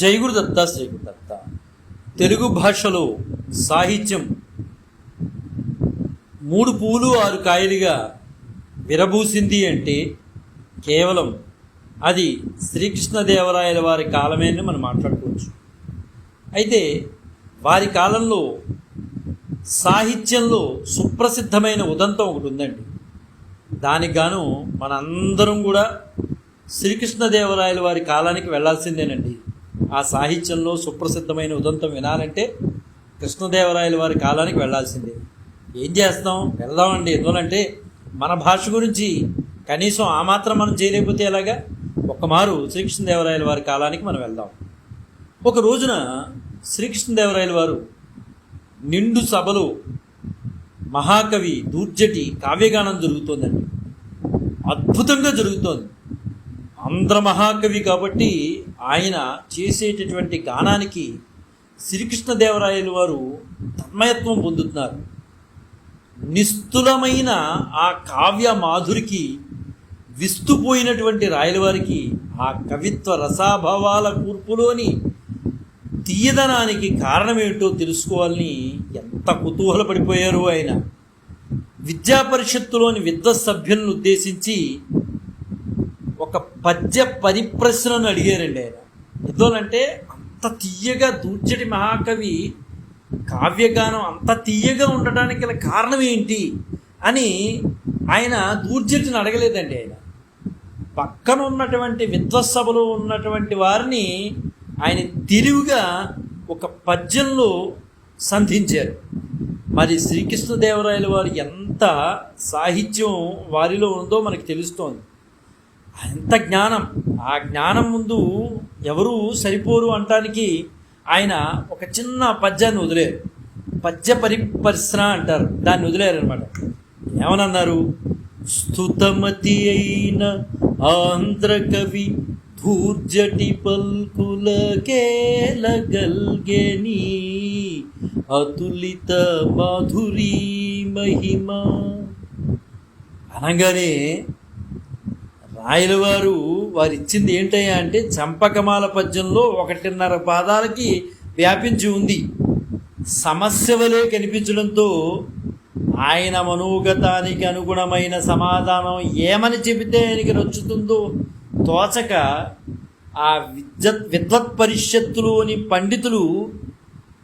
జై గురుదత్త శ్రీ గురుదత్త తెలుగు భాషలో సాహిత్యం మూడు పూలు ఆరు కాయలుగా విరబూసింది అంటే కేవలం అది శ్రీకృష్ణదేవరాయల వారి కాలమేనని మనం మాట్లాడుకోవచ్చు. అయితే వారి కాలంలో సాహిత్యంలో సుప్రసిద్ధమైన ఉదంతం ఒకటి ఉందండి. దానికి గాను మనందరం కూడా శ్రీకృష్ణదేవరాయల వారి కాలానికి వెళ్ళాల్సిందేనండి ఆ సాహిత్యంలో సుప్రసిద్ధమైన ఉదంతం వినాలంటే కృష్ణదేవరాయల వారి కాలానికి వెళ్ళాల్సిందే ఏం చేస్తాం? వెళ్దామండి. ఎందువలంటే మన భాష గురించి కనీసం ఆ మాత్రం మనం చేయలేకపోతే ఎలాగా? ఒక్కమారు శ్రీకృష్ణదేవరాయల వారి కాలానికి మనం వెళ్దాం. ఒక రోజున శ్రీకృష్ణదేవరాయల వారు నిండు సభలో మహాకవి దూర్జటి కావ్యగానం జరుగుతోందండి. అద్భుతంగా జరుగుతోంది. ఆంధ్ర మహాకవి కాబట్టి ఆయన చేసేటటువంటి గానానికి శ్రీకృష్ణదేవరాయలు వారు తన్మయత్వం పొందుతున్నారు. నిస్తులమైన ఆ కావ్య మాధురికి విస్తుపోయినటువంటి రాయలవారికి ఆ కవిత్వ రసాభావాల కూర్పులోని తీయదనానికి కారణమేమిటో తెలుసుకోవాలని ఎంత కుతూహలపడిపోయారు ఆయన. విద్యా పరిషత్తులోని విద్వత్ సభ్యులను ఉద్దేశించి ఒక పద్య పరిప్రశ్నను అడిగారండి ఆయన. ఎందువలంటే అంత తీయగా దూర్చటి మహాకవి కావ్యగానం అంత తీయగా ఉండటానికి గల కారణం ఏంటి అని ఆయన దూర్జటిని అడగలేదండి ఆయన. పక్కన ఉన్నటువంటి విద్వత్సభలో ఉన్నటువంటి వారిని ఆయన తెలివిగా ఒక పద్యంలో సంధించారు. మరి శ్రీకృష్ణదేవరాయల వారు ఎంత సాహిత్యం వారిలో ఉందో మనకు తెలుస్తోంది. అంత జ్ఞానం. ఆ జ్ఞానం ముందు ఎవరు సరిపోరు అంటానికి ఆయన ఒక చిన్న పద్యాన్ని వదిలేరు. పద్య పరిపరిశ్ర అంటారు. దాన్ని వదిలేరనమాట ఏమనన్నారు? స్థుతమతి అయిన ఆంధ్ర కవి ధూర్జటి పల్కులకేలగల్గని అతులిత మాధురీ మహిమ. అనగానే రాయలవారు వారు ఇచ్చింది ఏంటయ్యా అంటే చంపకమాల పద్యంలో ఒకటిన్నర పాదాలకి వ్యాపించి ఉంది. సమస్య వలె కనిపించడంతో ఆయన మనోగతానికి అనుగుణమైన సమాధానం ఏమని చెబితే ఆయనకి నచ్చుతుందో తోచక ఆ విద్య విద్వత్ పరిషత్తులోని పండితులు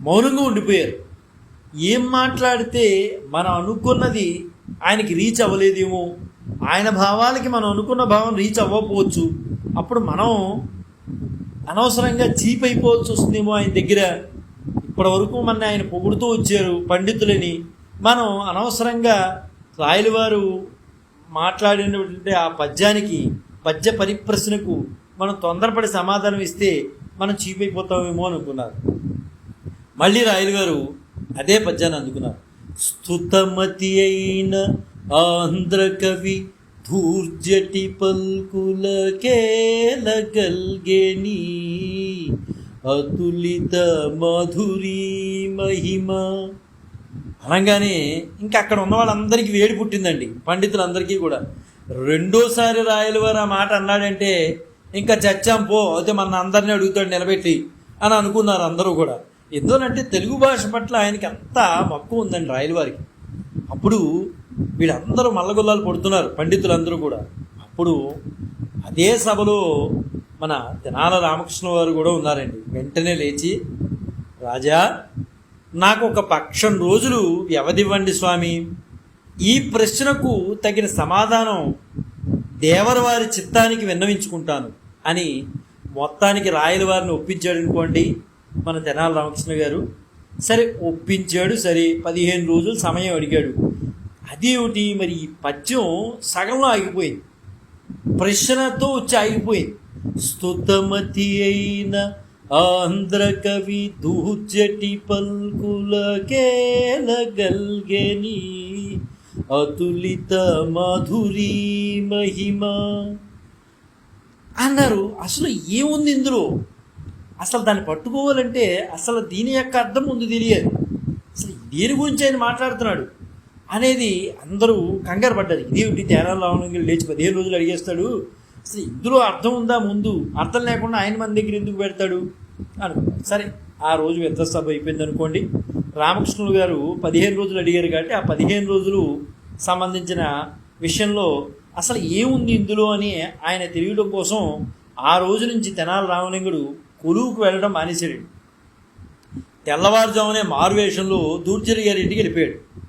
మౌనంగా ఉండిపోయారు. ఏం మాట్లాడితే మనం అనుకున్నది ఆయనకి రీచ్ అవ్వలేదేమో? ఆయన భావాలకి మనం అనుకున్న భావం రీచ్ అవ్వకపోవచ్చు. అప్పుడు మనం అనవసరంగా చీప్ అయిపోవచ్చు వస్తుందేమో ఆయన దగ్గర. ఇప్పటి వరకు మన ఆయన పొగుడుతూ వచ్చారు పండితులని. మనం అనవసరంగా రాయలవారు మాట్లాడినటువంటి ఆ పద్యానికి పద్య పరిప్రశ్నకు మనం తొందరపడి సమాధానం ఇస్తే మనం చీప్ అయిపోతామేమో అనుకున్నారు. మళ్ళీ రాయలు గారు అదే పద్యాన్ని అందుకున్నారు. స్థుతమతి అయిన ఆంధ్ర కవి ధూర్జటి పల్కులకేలగల్గెని అతులిత మాధురీ మహిమ. అనగానే ఇంకా అక్కడ ఉన్న వాళ్ళందరికీ వేడి పుట్టిందండి పండితులందరికీ కూడా. రెండోసారి రాయల వారు ఆ మాట అన్నాడంటే ఇంకా చచ్చాం పో అయితే మన అందరినీ అడుగుతాడు నిలబెట్టి అని అనుకున్నారు అందరూ కూడా. ఎందుకంటే తెలుగు భాష పట్ల ఆయనకి అంత మక్కువ ఉందండి రాయలవారికి. అప్పుడు వీళ్ళందరూ మల్లగొల్లాలు పడుతున్నారు పండితులందరూ కూడా. అప్పుడు అదే సభలో మన తెనాల రామకృష్ణ వారు కూడా ఉన్నారండి. వెంటనే లేచి రాజా నాకు ఒక పక్షం రోజులు వ్యవధివ్వండి స్వామి. ఈ ప్రశ్నకు తగిన సమాధానం దేవరవారి చిత్తానికి విన్నవించుకుంటాను అని మొత్తానికి రాయల వారిని ఒప్పించాడు అనుకోండి మన తెనాల రామకృష్ణ గారు. సరే ఒప్పించాడు సరే. పదిహేను రోజులు సమయం అడిగాడు. అదేమిటి మరి ఈ పద్యం సగంలో ఆగిపోయింది. ప్రశ్నతో వచ్చి ఆగిపోయింది. స్తుతమతి అయిన ఆంధ్ర కవి దూర్జటి పల్కులకేలగల్గెని అతులిత మాధురీ మహిమ. అన్నారు అసలు ఏముంది ఇందులో? అసలు దాన్ని పట్టుకోవాలంటే అసలు దీని యొక్క అర్థం ముందు తెలియదు. అసలు దేని గురించి ఆయన మాట్లాడుతున్నాడు? అనేది అందరూ కంగారు పడ్డారు. ఇదేమిటి తేడా రావణంగా లేచి పదిహేను రోజులు అడిగేస్తాడు. అసలు ఇందులో అర్థం ఉందా ముందు? అర్థం లేకుండా ఆయన మన దగ్గర ఎందుకు పెడతాడు? అనుకున్నాడు సరే ఆ రోజు విద్వసభ అయిపోయింది అనుకోండి. రామకృష్ణులు గారు పదిహేను రోజులు అడిగారు కాబట్టి ఆ పదిహేను రోజులు సంబంధించిన విషయంలో అసలు ఏముంది ఇందులో అని ఆయన తెలియడం కోసం ఆ రోజు నుంచి తెనాలి రామలింగుడు కొలువుకు వెళ్ళడం మానేశాడు. తెల్లవారుజామునే మారువేషంలో దూర్చరి గారి ఇంటికి వెళ్ళిపోయాడు.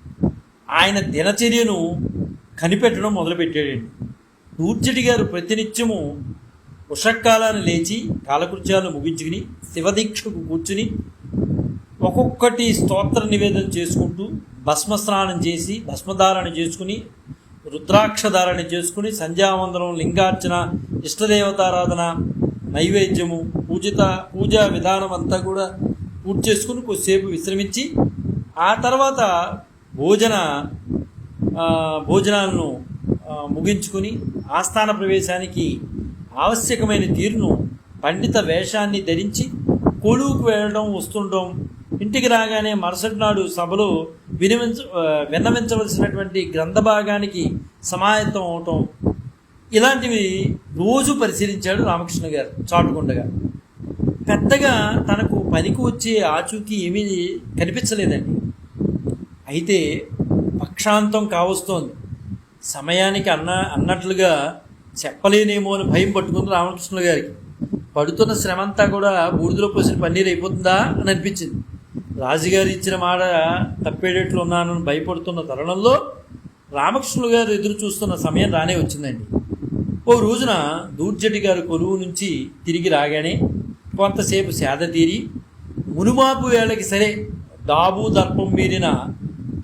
ఆయన దినచర్యను కనిపెట్టడం మొదలుపెట్టాడండి. దూర్జటి గారు ప్రతినిత్యము ఉషక్కాలాన్ని లేచి కాలకృత్యాలను ముగించుకుని శివదీక్షకు కూర్చుని ఒక్కొక్కటి స్తోత్ర నివేదన చేసుకుంటూ భస్మస్నానం చేసి భస్మధారణ చేసుకుని రుద్రాక్షధారణ చేసుకుని సంధ్యావందనం లింగార్చన ఇష్టదేవతారాధన నైవేద్యము పూజిత పూజా విధానం అంతా కూడా పూర్తి చేసుకుని కొద్దిసేపు విశ్రమించి ఆ తర్వాత భోజన భోజనాలను ముగించుకుని ఆస్థాన ప్రవేశానికి ఆవశ్యకమైన తీరును పండిత వేషాన్ని ధరించి కొలువుకు వెళ్ళడం వస్తుండడం ఇంటికి రాగానే మరుసటి నాడు సభలో వినవించ విన్నవించవలసినటువంటి గ్రంథ భాగానికి సమాయత్తం అవటం. ఇలాంటివి రోజు పరిశీలించాడు రామకృష్ణ గారు చాటుకుండగా. పెద్దగా తనకు పనికి వచ్చే ఆచూకీ ఏమీ కనిపించలేదండి. అయితే పక్షాంతం కావస్తోంది. సమయానికి అన్న అన్నట్లుగా చెప్పలేనేమో అని భయం పట్టుకుంది రామకృష్ణుల గారికి. పడుతున్న శ్రమ అంతా కూడా బూడిదలో పోసిన పన్నీరు అయిపోతుందా అని అనిపించింది. రాజుగారు ఇచ్చిన మాట తప్పేటట్లు ఉన్నానని భయపడుతున్న తరుణంలో రామకృష్ణులు గారు ఎదురు చూస్తున్న సమయం రానే వచ్చిందండి. ఓ రోజున దూర్జటి గారు కొలువు నుంచి తిరిగి రాగానే కొంతసేపు సేద తీరి మునుమాపు వేళకి సరే దాబు దర్పం మీరిన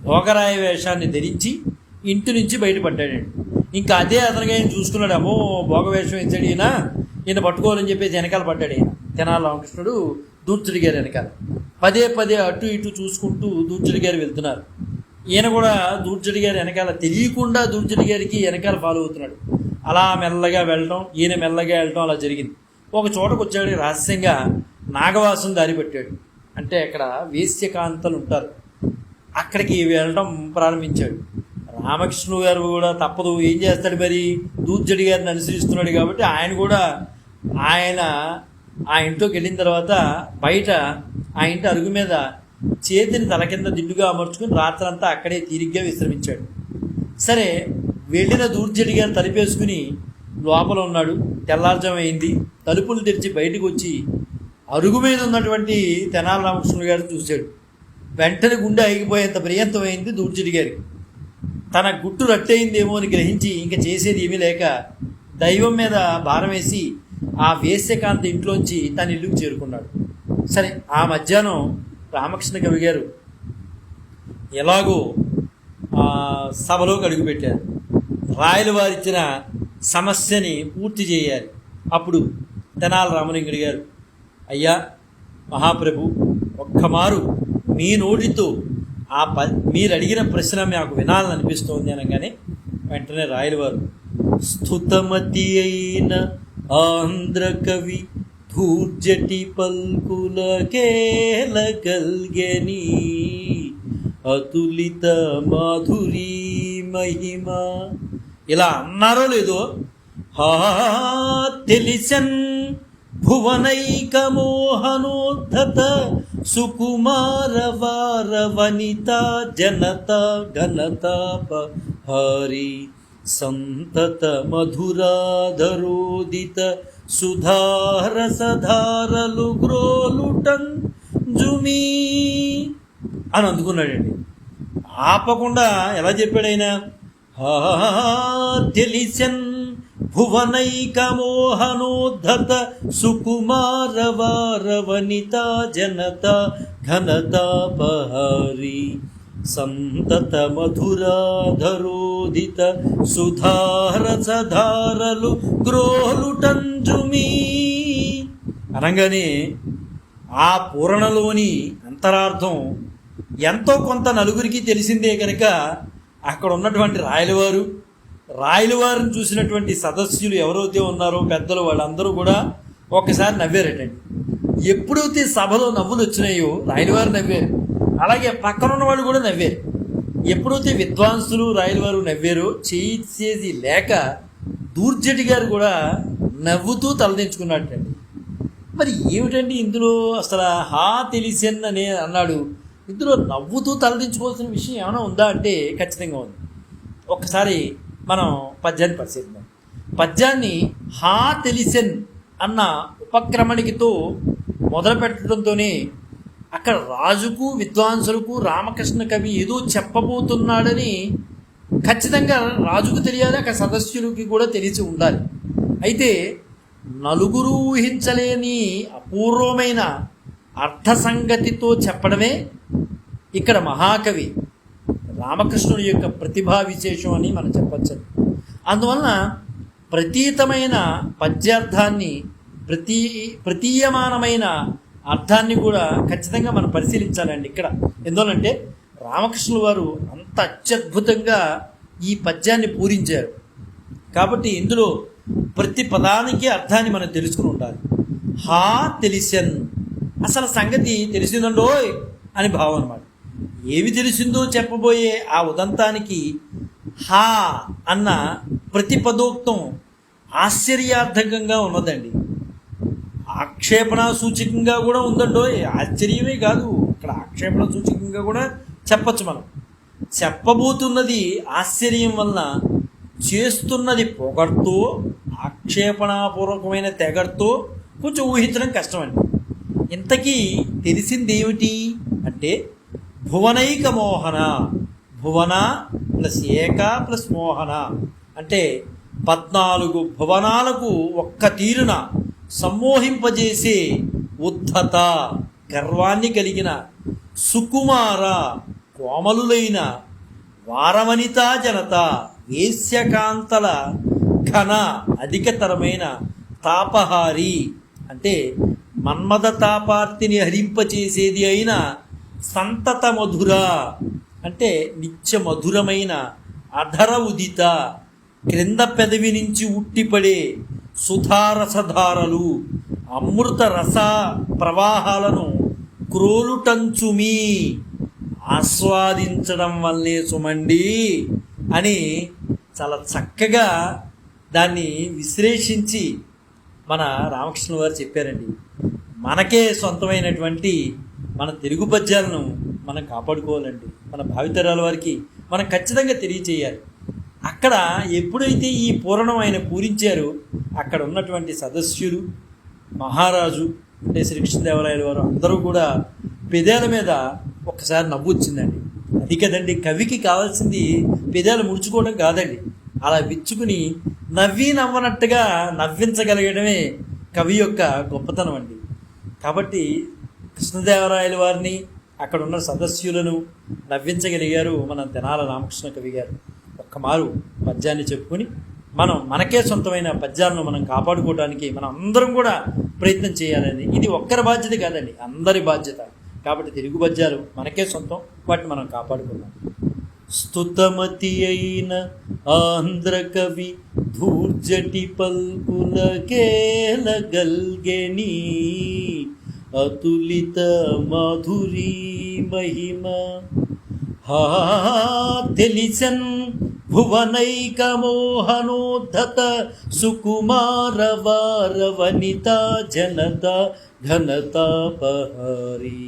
భోగరాయ వేషాన్ని ధరించి ఇంటి నుంచి బయటపడ్డాడండి ఇంకా అదే అతనిగా ఆయన చూసుకున్నాడు అమ్మో భోగ వేషం వేసాడు ఈయన. ఈయన పట్టుకోవాలని చెప్పేసి వెనకాల పడ్డాడు ఈయన. తెనాలి రామకృష్ణుడు దూర్చుడి గారి వెనకాల. పదే పదే అటు ఇటు చూసుకుంటూ దూర్చుడి గారు వెళ్తున్నారు. ఈయన కూడా దూర్చుడి గారి వెనకాల తెలియకుండా దూర్చుడి గారికి వెనకాల ఫాలో అవుతున్నాడు. అలా మెల్లగా వెళ్ళడం ఈయన మెల్లగా వెళ్ళడం అలా జరిగింది. ఒక చోటకు వచ్చాడు రహస్యంగా నాగవాసం దారి పెట్టాడు. అంటే అక్కడ వేశ్యకాంతలు ఉంటారు. అక్కడికి వెళ్ళడం ప్రారంభించాడు. రామకృష్ణు గారు కూడా తప్పదు ఏం చేస్తాడు మరి? దూర్జడి గారిని అనుసరిస్తున్నాడు కాబట్టి ఆయన కూడా ఆయన ఆ ఇంట్లోకి వెళ్ళిన తర్వాత బయట ఆ ఇంటి అరుగు మీద చేతిని తల కింద దిండుగా అమర్చుకుని రాత్రంతా అక్కడే తీరిగ్గా విశ్రమించాడు. సరే వెళ్ళిన దూర్జడి గారు తలిపేసుకుని లోపల ఉన్నాడు. తెల్లార్జమైంది అయింది. తలుపులు తెరిచి బయటకు వచ్చి అరుగు మీద ఉన్నటువంటి తెనాల రామకృష్ణుడు గారు చూశాడు. వెంటనే గుండె ఆగిపోయేంత ప్రియంతమైంది దూర్జడి గారికి తన గుట్టు రట్టయిందేమో అని గ్రహించి ఇంకా చేసేది ఏమీ లేక దైవం మీద భారం వేసి ఆ వేశ్యకాంత ఇంట్లోంచి తన ఇల్లుకు చేరుకున్నాడు. సరే ఆ మధ్యాహ్నం రామకృష్ణ కవి గారు ఎలాగో సభలోకి అడుగుపెట్టారు రాయలు వారిచ్చిన సమస్యని పూర్తి చేయాలి. అప్పుడు తెనాల రామలింగుడి గారు అయ్యా మహాప్రభు ఒక్కమారు మీ నోటితో ఆ ప మీరు అడిగిన ప్రశ్న మాకు వినాలని అనిపిస్తోంది అనగానే వెంటనే రాయలవారు స్థుతమతి అయిన ఆంధ్ర కవి ధూర్జటి పల్కులకేల గల్గని అతులిత మాధురి మహిమ. ఇలా అన్నారో లేదో హా తెలిసన్ భువనైక మోహనోద్ధత సుకుమారవార వనిత జనత ఘనతాప హరి సంతత మధురాధరోదిత సుధార సధారలు గ్రోలుటన్ జుమీ అని అందుకున్నాడండి. ఆపకుండా ఎలా చెప్పాడైనా? ఆయన తెలిసెన్ భువనైకమోహనోద్ధత సుకుమార జనత ఘనతాపహారి సంతత మధురాధరోదిత సుధార సధారలు అనగానే ఆ పూరణలోని అంతరార్థం ఎంతో కొంత నలుగురికి తెలిసిందే కనుక అక్కడ ఉన్నటువంటి రాయలవారు రాయలవారిని చూసినటువంటి సదస్యులు ఎవరైతే ఉన్నారో పెద్దలు వాళ్ళందరూ కూడా ఒకసారి నవ్వారటండి. ఎప్పుడైతే సభలో నవ్వులు వచ్చినాయో రాయలవారు నవ్వారు. అలాగే పక్కన ఉన్న వాళ్ళు కూడా నవ్వారు. ఎప్పుడైతే విద్వాంసులు రాయలవారు నవ్వారో చేసేది లేక దూర్జటి గారు కూడా నవ్వుతూ తలదించుకున్నట్టండి. మరి ఏమిటండి ఇందులో అసలు హా తెలిసెన్ అనే అన్నాడు. ఇందులో నవ్వుతూ తలదించుకోవాల్సిన విషయం ఏమైనా ఉందా అంటే ఖచ్చితంగా ఉంది. ఒక్కసారి మనం పద్యాన్ని పరిశీలిద్దాం. పద్యాన్ని హా తెలిసెన్ అన్న ఉపక్రమణికితో మొదలు పెట్టడంతోనే అక్కడ రాజుకు విద్వాంసులకు రామకృష్ణ కవి ఏదో చెప్పబోతున్నాడని ఖచ్చితంగా రాజుకు తెలియాలి అక్కడ సదస్యులకి కూడా తెలిసి ఉండాలి. అయితే నలుగురు ఊహించలేని అపూర్వమైన అర్థ సంగతితో చెప్పడమే ఇక్కడ మహాకవి. రామకృష్ణుడి యొక్క ప్రతిభా విశేషం అని మనం చెప్పచ్చు. అందువలన ప్రతీతమైన పద్యార్థాన్ని ప్రతీ ప్రతీయమానమైన అర్థాన్ని కూడా ఖచ్చితంగా మనం పరిశీలించాలండి ఇక్కడ. ఎందువలంటే రామకృష్ణుల వారు అంత అత్యద్భుతంగా ఈ పద్యాన్ని పూరించారు. కాబట్టి ఇందులో ప్రతి పదానికి అర్థాన్ని మనం తెలుసుకుని ఉండాలి. హా తెలిసన్. అసలు సంగతి తెలిసిందండోయ్ అని భావం అనమాట ఏమి తెలిసిందో చెప్పబోయే ఆ ఉదంతానికి హా అన్న ప్రతి పదోక్తం ఆశ్చర్యార్థకంగా ఉన్నదండి. ఆక్షేపణ సూచకంగా కూడా ఉందండో ఆశ్చర్యమే కాదు. ఇక్కడ ఆక్షేపణ సూచకంగా కూడా చెప్పచ్చు మనం. చెప్పబోతున్నది ఆశ్చర్యం వలన చేస్తున్నది పొగడ్తో ఆక్షేపణాపూర్వకమైన తెగడ్తో కొంచెం ఊహించడం కష్టమండి. ఇంతకీ తెలిసిందేమిటి? అంటే భువనైక మోహన భువన ప్లస్ ఏక ప్లస్ మోహన. అంటే పద్నాలుగు భువనాలకు ఒక్క తీరున సమ్మోహింపజేసే ఉద్ధత గర్వాన్ని కలిగిన సుకుమార కోమలులైన వారవనితా జనత వేశ్యకాంతల ఘన అధికతరమైన తాపహారి. అంటే మన్మద తాపార్తిని హరింపచేసేది అయిన సంతత మధుర అంటే నిత్య మధురమైన అధర ఉదిత క్రింద పెదవి నుంచి ఉట్టిపడే సుధారసధారలు అమృత రస ప్రవాహాలను క్రోలుటంచుమి ఆస్వాదించడం వల్లే సుమండి అని చాలా చక్కగా దాన్ని విశ్లేషించి మన రామకృష్ణ వారు చెప్పారండి. మనకే సొంతమైనటువంటి మన తెలుగు పద్యాలను మనం కాపాడుకోవాలండి. మన భావితరాల వారికి మనం ఖచ్చితంగా తెలియచేయాలి. అక్కడ ఎప్పుడైతే ఈ పూరణం ఆయన పూరించారో అక్కడ ఉన్నటువంటి సదస్యులు మహారాజు అంటే శ్రీకృష్ణదేవరాయల వారు అందరూ కూడా పెదాల మీద ఒక్కసారి నవ్వు వచ్చిందండి. అది కదండి కవికి కావాల్సింది పెదాలు ముడుచుకోవడం కాదండి. అలా విచ్చుకుని నవ్వి నవ్వనట్టుగా నవ్వించగలగడమే కవి యొక్క గొప్పతనం అండి. కాబట్టి కృష్ణదేవరాయల వారిని అక్కడ ఉన్న సదస్యులను నవ్వించగలిగారు మన తెనాల రామకృష్ణ కవి గారు. ఒక్కమారు పద్యాన్ని చెప్పుకొని మనం మనకే సొంతమైన పద్యాలను మనం కాపాడుకోవడానికి మనం అందరం కూడా ప్రయత్నం చేయాలని. ఇది ఒక్కరి బాధ్యత కాదండి అందరి బాధ్యత. కాబట్టి తెలుగు పద్యాలు మనకే సొంతం వాటిని మనం కాపాడుకుందాం. స్తుతమతి అయిన ఆంధ్ర కవి ధూర్జటి పల్కుల గల్గెనీ అతులిత మాధురీ మహిమ హా తెలిసన్ భువనైక మోహనోద్ధత సుకుమార వార వనిత జనత ఘనతాపహారి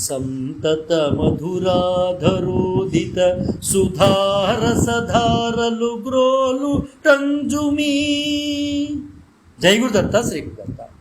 సంతత మధురాధరోదిత సుధారసధారలు గ్రోలు టంజుమీ జై గురుదత్త శ్రీ గురుదత్త